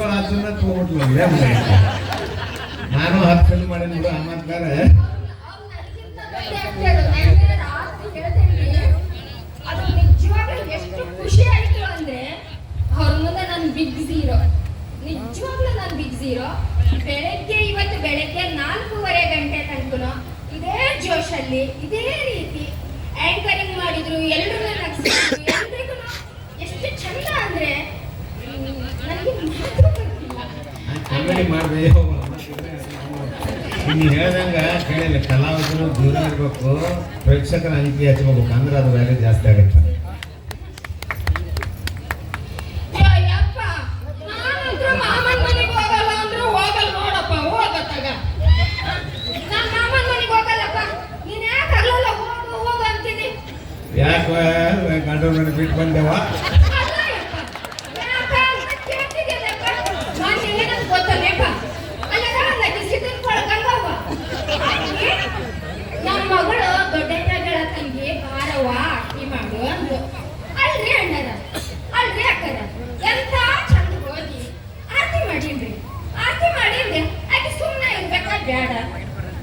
Principal ಅದನ್ನ ತಗೊಂಡ್ಲು ನಾನು ಹತ್ತು ಸಲ ಮಾಡಿ ನೋಡು ಆಮೇಲೆ ನಿಜವಾಗ್ಲೂ ಎಷ್ಟು ಖುಷಿ ಆಯ್ತು ಅಂದ್ರೆ ಅವ್ರ ಮುಂದೆ ನಾನು ಬಿಗ್ ಝೀರೋ ನಿಜವಾಗ್ಲೂ ನಾನು ಬಿಗ್ ಝೀರೋ. ಬೆಳಗ್ಗೆ ಇವತ್ತು ಬೆಳಗ್ಗೆ ನಾಲ್ಕೂವರೆ ಗಂಟೆ ತನಕನು ಇದೇ ಜೋಶಲ್ಲಿ, ಇದೇ ರೀತಿ ಆಂಕರಿಂಗ್ ಮಾಡಿದ್ರು ಎಲ್ರು ನಗಿಸಿದ್ರು ನೀನು ಹೇಳ್ದಂಗ ಕೇಳಿಲ್ಲ ಕಲಾವಿದರು ದೂರ ಇರಬೇಕು ಪ್ರೇಕ್ಷಕರ ಅಂಕಿ ಹಚ್ಕೋಬೇಕು ಅಂದ್ರೆ ಅದು ವ್ಯಾಲ್ಯೂ ಜಾಸ್ತಿ ಆಗುತ್ತೆ. ಯಾಕೆ ಗಂಡ ಬಿಟ್ಟು ಮನೆಗ್ ಹೋಗಲ್ಲ ಅಂದ್ರು ಹೋಗಲ್ಲ ನೋಡಪ್ಪ, ಹೋಗತ್ತಾಗ. ನಾನ್ ಮಾಮನ್ ಮನೆಗ್ ಹೋಗಲ್ಲಪ್ಪ. ನೀನ್ ಯಾಕ್ ಹಗಲೆಲ್ಲ ಹೋಗು, ಹೋಗು ಅಂತಿದಿ? ಯಾಕೆ ಗಂಡನ ಮನೆ ಬಿಟ್ಟು ಬಂದೇವ ಅಲ್ಲ ಯಪ್ಪ, ಯಾಕ ಅಂತ ಕೇಳ್ತಿದ್ಯಲ್ಲಪ್ಪ? ನಾನ್ ನಿನಗಂತ ಗೊತ್ತಲ್ಲೇಪ್ಪ? ಅಲ್ಲಗ ನಗಿಸಿದ್ದನ್ ಕೊಳ್ಕಂಗವ್ವ. ಆಕಿ, ನಮ್ ಮಗಳು ದೊಡ್ಡಯ್ಯಗಳ ತಂಗಿ ಬಾರವ್ವ ಆಕಿ ಮಾಡು ಅಂದ್ಲು ಅಲ್ರಿ ಅಣ್ಣರ ಅಲ್ರಿ ಅಕ್ಕರ ಎಂತ ಚಂದ ಹೋಗಿ ಆರತಿ ಮಾಡೀನ್ರಿ ಆರತಿ ಮಾಡೀನ್ರಿ ಆಕೆ ಸುಮ್ಮನೆ ಇರ್ಬೇಕಾ ಬೇಡ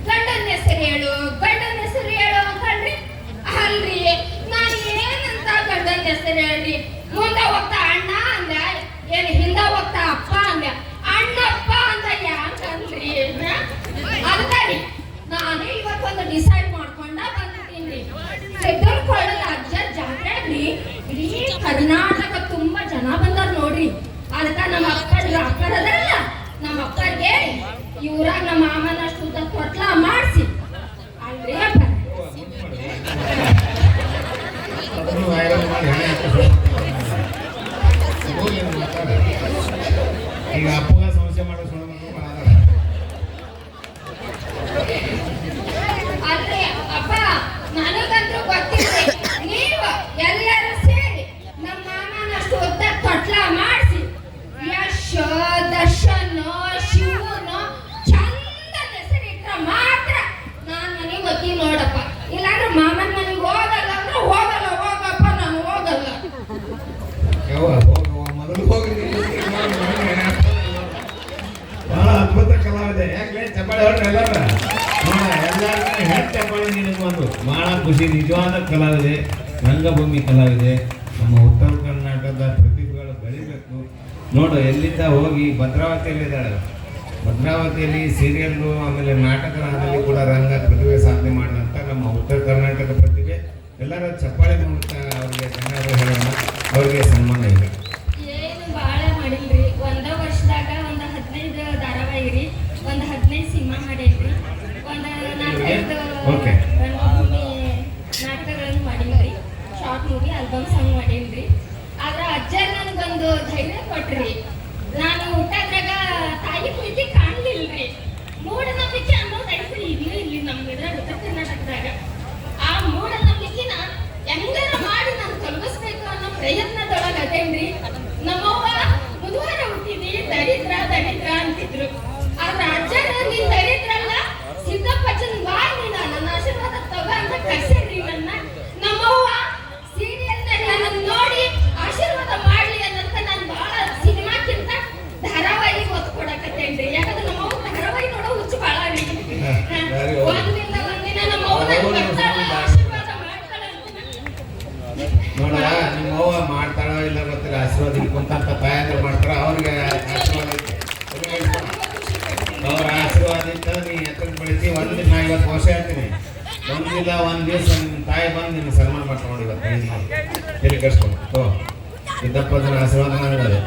ಗಂಡನ ಹೆಸರು ಹೇಳು, ಗಂಡನ ಹೆಸರು ಹೇಳು ಅಂತಲ್ರಿ ಅಲ್ರಿ. ನಾನು ಏನಂತ ಗಂಡನ ಹೆಸರು ಹೇಳ್ರಿ? ಮುಂದ ಹೋಗ್ತಾ ಅಣ್ಣ ಅಂದ, ಏನ್ ಹಿಂದ ಹೋಗ್ತಾ ಅಪ್ಪ ಅಂದ. ಅಣ್ಣಪ್ಪ ಅಂತ ಯಾಕಂದ್ರಿ ಅದಕ್ಕಾಗಿ ನಾನು ಇವತ್ತೊಂದು ಡಿಸೈಡ್ ಮಾಡ್ಕೊಂಡ ಬಂದಿದ್ದೀನಿ. ಹೆಗ್ಗಲ್ಕೊಳ್ಳದ ಅಜ್ಜ ಜಾತ್ರೆ ಇಡೀ ಕರ್ನಾಟಕ ತುಂಬಾ ಜನ ಬಂದಾರ ನೋಡ್ರಿ. ಅದಕ್ಕ ನಮ್ಮ ಅಪ್ಪ ಅಕ್ಕಡದಲ್ಲ ನಮ್ಮ ಅಕ್ಕಗೆ ಇವ್ರಾಗ ನಮ್ಮ ಮಾಮನ ಶುದ್ಧ ಕೊಟ್ಲ ಮಾಡಿಸಿ. ಈಗ ಅಪ್ಪಗ ಸಮಸ್ಯೆ ಮಾಡೋ ಸುಳ್ಳು ಮಾಡಿಸಿ ಭಾಳ ಅದಾರ. ಚಪ್ಪಾಳೆ ಒಂದು ಭಾಳ ಖುಷಿ ನಿಜವಾದ ಕಲಾವಿದೆ ರಂಗಭೂಮಿ ಕಲಾವಿದೆ. ನಮ್ಮ ಉತ್ತರ ಕರ್ನಾಟಕದ ಪ್ರತಿಭೆಗಳು ಬೆಳಿಬೇಕು. ನೋಡು ಎಲ್ಲಿಂದ ಹೋಗಿ ಭದ್ರಾವತಿಯಲ್ಲಿದ್ದಾಳೆ? ಭದ್ರಾವತಿಯಲ್ಲಿ ಸೀರಿಯಲ್ಲು ಆಮೇಲೆ ನಾಟಕ ರಂಗದಲ್ಲಿ ಕೂಡ ರಂಗ ಪ್ರತಿಭೆ ಸಾಧನೆ ಮಾಡಿದಂಥ ನಮ್ಮ ಉತ್ತರ ಕರ್ನಾಟಕದ ಪ್ರತಿಭೆ. ಎಲ್ಲರ ಚಪ್ಪಾಳೆ ಮೂಲಕ ಅವರಿಗೆ ಕನ್ನಡ ಹೇಳೋಣ. ಅವರಿಗೆ ಸನ್ಮಾನ ಇದೆ. ಏನು ಭಾಳ ಮಾಡಿಲ್ರಿ? ಒಂದ ವರ್ಷದಾಗ ಒಂದ್ ಹದಿನೈದು ಧಾರಾವಾಹಿ ರೀ ಒಂದ್ ಹದಿನೈದು ಸಿನಿಮಾ ಮಾಡೇನ್ರಿ ಒಂದ್ ನಾಲ್ಕೈದು Okay. થઈ ને પટરી ಗೊತ್ತಿಲ್ಲ ಆಶೀರ್ವಾದ ಕುಂತಂತ ತಾಯಂದ್ರು ಮಾಡ್ತಾರೆ. ಅವ್ರಿಗೆ ಆಶೀರ್ವಾದ. ಅವ್ರ ಆಶೀರ್ವಾದ ಇತ್ತ ನೀ ಎತ್ತರ ಬೆಳಿತಿ. ಒಂದು ದಿನ ಇವತ್ತು ವರ್ಷ ಹೇಳ್ತೀನಿ. ಒಂದಿಲ್ಲ ಒಂದು ದಿವಸ ನಿಮ್ಮ ತಾಯಿ ಬಂದು ನಿನ್ನ ಸನ್ಮಾನ ಮಾಡ್ಕೊಂಡು ಇವತ್ತು. ತಿರುಗಿಸ್ಕೊಂಡು ಓ ಸಿದ್ದಪ್ಪನ ಆಶೀರ್ವಾದ ನನಗದೆ